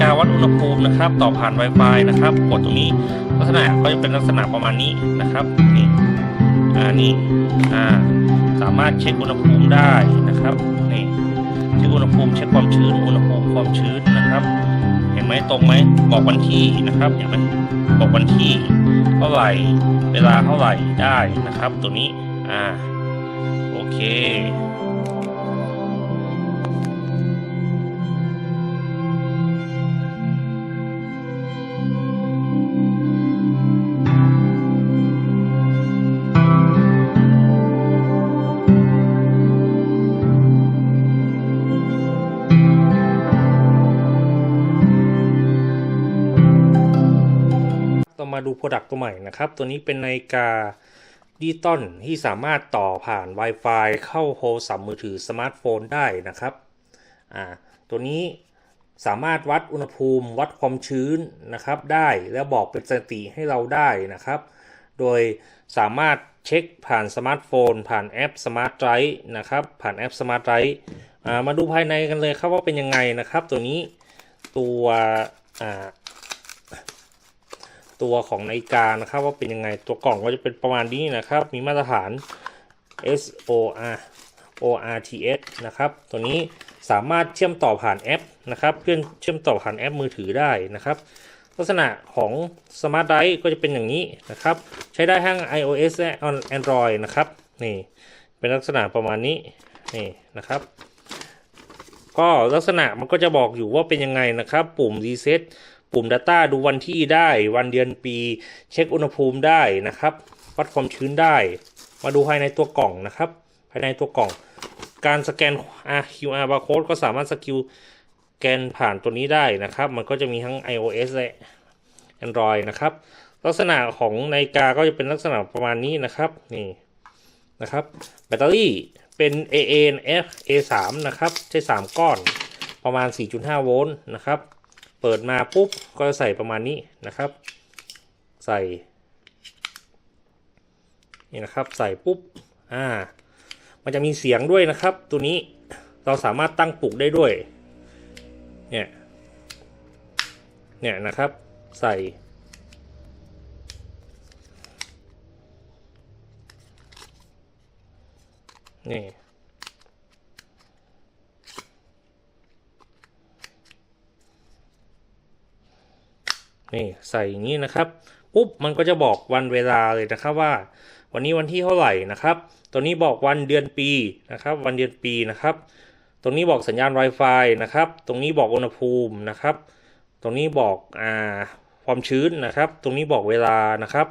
การวัดอุณหภูมินะครับ ต่อผ่าน Wi-Fi นะครับ กดตรงนี้ลักษณะก็จะเป็นลักษณะประมาณนี้นะครับนี่อ่านี่อ่าสามารถเช็คอุณหภูมิได้นะครับนี่เช็คอุณหภูมิเช็คความชื้นอุณหภูมิความชื้นนะครับ เห็นไหมตรงไหมบอกวันที่นะครับเห็นไหมบอกวันที่เท่าไหร่เวลาเท่าไหร่ได้นะครับ ตัวนี้อ่าโอเค มาดูโปรดักต์ตัวใหม่นะครับ ตัวนี้เป็นนาฬิกาดิจิตอลที่สามารถต่อผ่าน Wi-Fi เข้าโทรศัพท์มือถือสมาร์ทโฟนได้นะครับอ่าตัวนี้สามารถวัดอุณหภูมิ วัดความชื้นนะครับได้แล้วบอกเป็นสถิติให้เราได้นะครับ โดยสามารถเช็คผ่านสมาร์ทโฟน ผ่านแอป Smart d r i v e นะครับผ่านแอป Smart d r i v e อ่ามาดูภายในกันเลยครับว่าเป็นยังไงนะครับ ตัวนี้ตัวอ่า ตัวของนาฬิกานะครับ ว่าเป็นยังไงตัวกล่องก็จะเป็นประมาณนี้นะครับ มีมาตรฐาน S O R O R T S นะครับ ตัวนี้สามารถเชื่อมต่อผ่านแอปนะครับเพื่อนเชื่อมต่อผ่านแอปมือถือได้นะครับ ลักษณะของ Smart d r i v e ก็จะเป็นอย่างนี้นะครับ ใช้ได้ทั้ง iOS และ Android นะครับนี่เป็นลักษณะประมาณนี้นี่นะครับ ก็ลักษณะมันก็จะบอกอยู่ว่าเป็นยังไงนะครับ ปุ่ม reset ปุ่ม Data ดูวันที่ได้ วันเดือนปี เช็คอุณหภูมิได้นะครับ วัดความชื้นได้ มาดูภายในตัวกล่องนะครับ ภายในตัวกล่อง การสแกน QR barcode ก็สามารถสกิลแกนผ่านตัวนี้ได้นะครับ มันก็จะมีทั้ง iOS และ Android นะครับ ลักษณะของนาฬิกาก็จะเป็นลักษณะประมาณนี้นะครับนี่นะครับ แบตเตอรี่เป็น AA F A3 นะครับ ใช้ 3 ก้อนประมาณ 4.5 โวลต์นะครับ เปิดมาปุ๊บก็จะใส่ประมาณนี้นะครับ ใส่นี่นะครับใส่ปุ๊บอ่ามันจะมีเสียงด้วยนะครับ ตัวนี้เราสามารถตั้งปลุกได้ด้วยเนี่ยเนี่ยนะครับใส่นี่ นี่ใส่อย่างนี้นะครับปุ๊บมันก็จะบอกวันเวลาเลยนะครับว่า วันนี้วันที่เท่าไหร่นะครับ ตัวนี้บอกวันเดือนปีนะครับ วันเดือนปีนะครับ ตรงนี้บอกสัญญาณ Wi-Fi นะครับ ตรงนี้บอกอุณหภูมินะครับ ตรงนี้บอกอ่าความชื้นนะครับ ตรงนี้บอกเวลานะครับ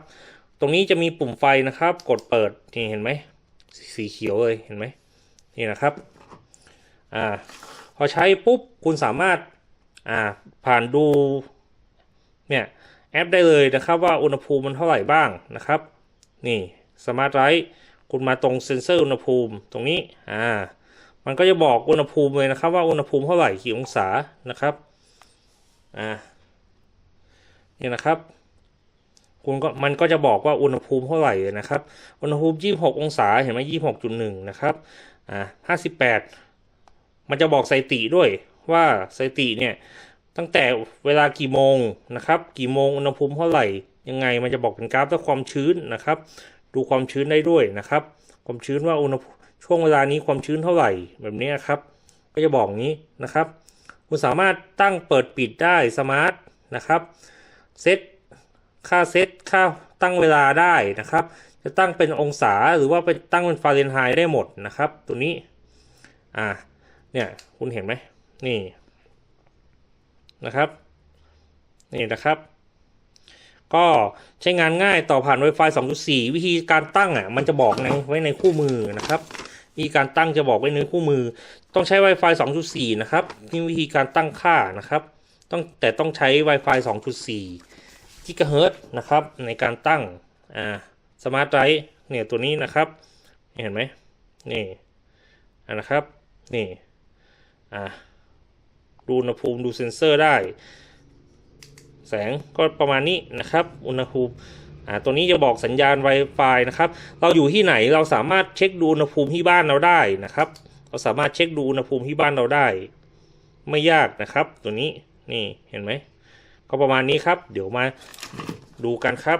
ตรงนี้จะมีปุ่มไฟนะครับ กดเปิดนี่เห็นไหมสีเขียวเลยเห็นไหมนี่นะครับอ่าพอใช้ปุ๊บคุณสามารถอ่าผ่านดู เนี่ยแอปได้เลยนะครับว่าอุณหภูมิมันเท่าไหร่บ้างนะครับ นี่สมาร์ทไรท์คุณมาตรงเซ็นเซอร์อุณหภูมิตรงนี้อ่ามันก็จะบอกอุณหภูมิเลยนะครับ ว่าอุณหภูมิเท่าไหร่กี่องศานะครับอ่านี่นะครับคุณก็มันก็จะบอกว่าอุณหภูมิเท่าไหร่นะครับ อุณหภูมิ 26 องศาเห็นไหม26.1 นะครับอ่า58 มันจะบอกสถิติด้วยว่าสถิติเนี่ย ตั้งแต่เวลากี่โมงนะครับ กี่โมงอุณหภูมิเท่าไหร่ยังไงมันจะบอกเป็นกราฟและความชื้นนะครับ ดูความชื้นได้ด้วยนะครับ ความชื้นว่าอุณหภูมิช่วงเวลานี้ความชื้นเท่าไหร่แบบนี้ครับ ก็จะบอกงี้นะครับ คุณสามารถตั้งเปิดปิดได้สมาร์ทนะครับเซตค่าเซตค่าตั้งเวลาได้นะครับ จะตั้งเป็นองศาหรือว่าไปตั้งเป็นฟาเรนไฮต์ได้หมดนะครับ ตัวนี้อ่าเนี่ยคุณเห็นไหมนี่ นะครับนี่นะครับ ก็ใช้งานง่ายต่อผ่าน Wi-Fi 2.4 วิธีการตั้งอะมันจะบอกในไว้ในคู่มือนะครับวิธีการตั้งจะบอกไว้ในคู่มือ ต้องใช้ Wi-Fi 2.4 นะครับนี่วิธีการตั้งค่านะครับ ต้องแต่ต้องใช้ Wi-Fi 2.4กิกะเฮิรต์นะครับ ในการตั้งอ่าสมาร์ทไรท์เนี่ยตัวนี้นะครับเห็นไหมนี่อ่านะครับนี่อ่า ดูอุณหภูมิดูเซ็นเซอร์ได้ แสงก็ประมาณนี้นะครับ อุณหภูมิอ่าตัวนี้จะบอกสัญญาณ Wi-Fi นะครับ เราอยู่ที่ไหนเราสามารถเช็คดูอุณหภูมิที่บ้านเราได้นะครับ เราสามารถเช็คดูอุณหภูมิที่บ้านเราได้ ไม่ยากนะครับ ตัวนี้นี่เห็นไหมก็ประมาณนี้ครับ เดี๋ยวมาดูกันครับ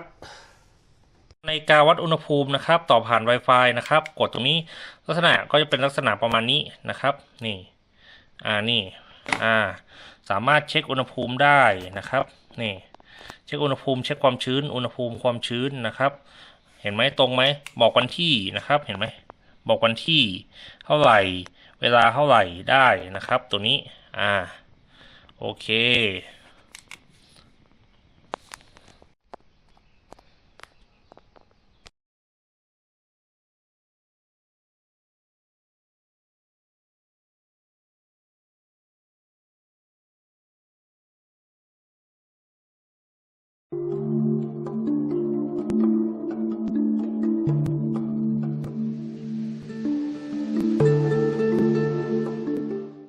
ในการวัดอุณหภูมินะครับ ต่อผ่าน Wi-Fi นะครับ กดตรงนี้ลักษณะก็จะเป็นลักษณะประมาณนี้นะครับ นี่ อ่านี่ อ่าสามารถเช็คอุณหภูมิได้นะครับนี่เช็คอุณหภูมิเช็คความชื้น อุณหภูมิความชื้นนะครับ เห็นไหมตรงไหมบอกวันที่นะครับเห็นไหมบอกวันที่เท่าไหร่เวลาเท่าไหร่ได้นะครับ ตัวนี้อ่าโอเค